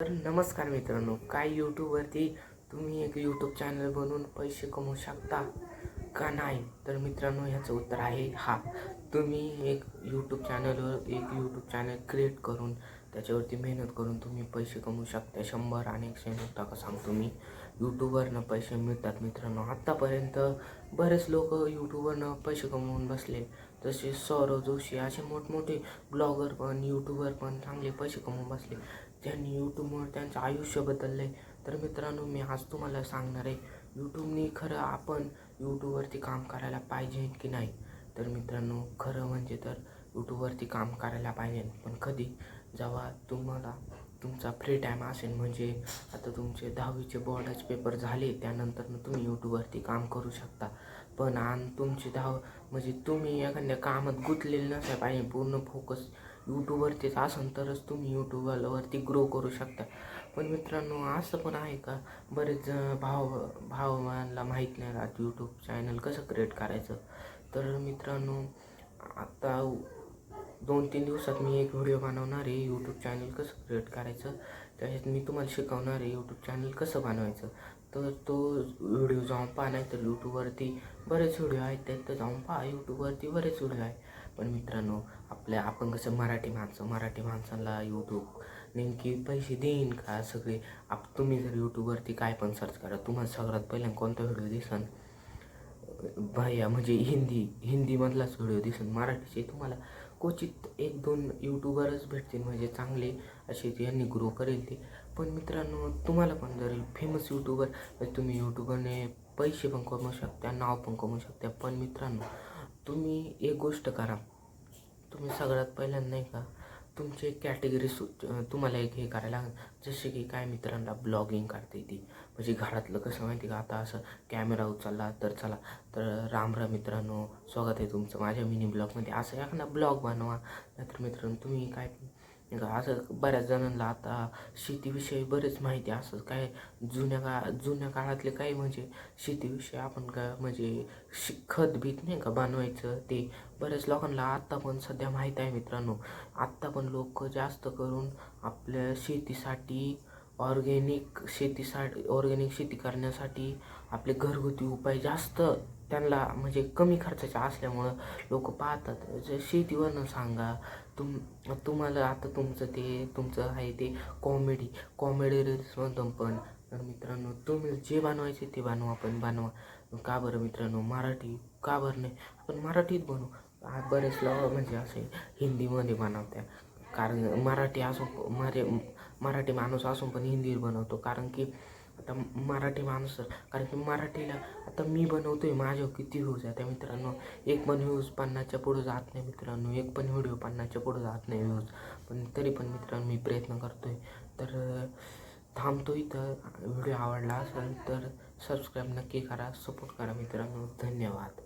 तर नमस्कार मित्रांनो काय यूट्यूबवरती तुम्ही एक यूट्यूब चॅनल बनवून पैसे कमवू शकता का नाही? तर मित्रांनो ह्याचं उत्तर आहे हा. तुम्ही एक यूट्यूब चॅनलवर एक यूट्यूब चॅनल क्रिएट करून त्याच्यावरती मेहनत करून तुम्ही पैसे कमवू शकता. शंभर आणि एकशे नऊ का सांगतो मी यूट्यूबवरनं पैसे मिळतात मित्रांनो. आत्तापर्यंत बरेच लोक यूट्यूबवरनं पैसे कमवून बसले. तसे सौरव जोशी असे मोठमोठे ब्लॉगर पण यूट्यूबर पण चांगले पैसे कमवून बसले. ज्यांनी यूट्यूबमुळे त्यांचं आयुष्य बदललं आहे तर मित्रांनो मी आज तुम्हाला सांगणार आहे यूट्यूबनी खरं आपण यूट्यूबवरती काम करायला पाहिजे की नाही? तर मित्रांनो खरं म्हणजे तर यूट्यूबवरती काम करायला पाहिजे पण कधी? जेव्हा तुम्हाला तुमचा फ्री टाईम असेल म्हणजे आता तुमचे दहावीचे बोर्डाचे पेपर झाले त्यानंतर तुम्ही यूट्यूबवरती काम करू शकता. पण आणि तुमची दहाव म्हणजे तुम्ही एखाद्या कामात गुंतलेले नसाय पाहिजे पूर्ण फोकस यूट्यूबवरतीच असेल तरच तुम्ही यूट्यूबवरती ग्रो करू शकता. पण मित्रांनो असं पण आहे का? बरेच जण भाव भावांना माहीत नाही राहत यूट्यूब चॅनल कसं क्रिएट करायचं. तर मित्रांनो आता दोन तीन दिवसात मी एक व्हिडिओ बनवणार आहे. यूट्यूब चॅनल कसं क्रिएट करायचं? त्याच्यात मी तुम्हाला शिकवणार आहे यूट्यूब चॅनल कसं बनवायचं. तर तो व्हिडिओ जाऊन पहा नाही तर यूट्यूबवरती बरेच व्हिडिओ आहेत त्यात जाऊन पहा. यूट्यूबवरती बरेच व्हिडिओ आहे पण मित्रांनो आपल्या आपण कसं मराठी माणसं मराठी माणसाला यूट्यूब नेमकी पैसे देईन का सगळे? आप तुम्ही जर यूट्यूबवरती काय पण सर्च करा तुम्हाला सगळ्यात पहिल्यांदा कोणता व्हिडिओ दिसन? भैया म्हणजे हिंदी हिंदीमधलाच व्हिडिओ दिसन. मराठीचे तुम्हाला क्वचित एक दोन यूट्यूबरच भेटतील म्हणजे चांगले असे यांनी ग्रो करेल ते. पण मित्रांनो तुम्हाला पण जर फेमस यूट्यूबर म्हणजे तुम्ही यूट्यूबरने पैसे पण कमवू शकता नाव पण कमवू शकता पण मित्रांनो तुम्ही एक गोष्ट करा. तुम्ही सगळ्यात पहिल्यांदा नाही का तुमचे कॅटेगरी सु तुम्हाला एक हे करायला जसे की काय मित्रांना ब्लॉगिंग करता येते म्हणजे घरातलं कसं माहिती का आता असं कॅमेरा उचलला तर चला. तर राम राम मित्रांनो स्वागत आहे तुमचं माझ्या मिनी ब्लॉगमध्ये असं एखादा ब्लॉग बनवा. नाहीतर मित्रांनो तुम्ही काय असं बऱ्याच जणांना आता शेतीविषयी बरेच माहिती असं काय जुन्या का जुन्या काळातले काही म्हणजे शेतीविषयी आपण का म्हणजे शि खत बीत नाही का बनवायचं ते बऱ्याच लोकांना आत्ता पण सध्या माहीत आहे मित्रांनो. आत्ता पण लोक जास्त करून आपल्या शेतीसाठी ऑर्गेनिक शेतीसाठी ऑर्गेनिक शेती करण्यासाठी आपले घरगुती उपाय जास्त त्यांना म्हणजे कमी खर्चाच्या असल्यामुळं लोक पाहतात. जे शेतीवरनं सांगा तुम तुम्हाला आता तुमचं ते तुमचं आहे ते कॉमेडी कॉमेडी रील्समधून पण तर मित्रांनो तुम्ही जे बनवायचे ते बनवा पण बनवा. का बरं मित्रांनो मराठी का बरं नाही? आपण मराठीत बनवू. बरेच लोक म्हणजे असे हिंदीमध्ये बनवत्या कारण मराठी असो मरे मराठी माणूस असून पण हिंदीवर बनवतो. कारण की आता मराठी माणूस कारण की मराठीला आता मी बनवतो आहे माझ्यावर किती व्ह्यूज आहे त्या मित्रांनो. एक पण व्ह्यूज पन्नासच्या पुढं जात नाही मित्रांनो. एक पण व्हिडिओ पन्नासच्या पुढं जात नाही व्ह्यूज पण तरी पण मित्रांनो मी प्रयत्न करतो आहे तर थांबतो इथं. व्हिडिओ आवडला असेल तर सबस्क्राईब नक्की करा. सपोर्ट करा मित्रांनो. धन्यवाद.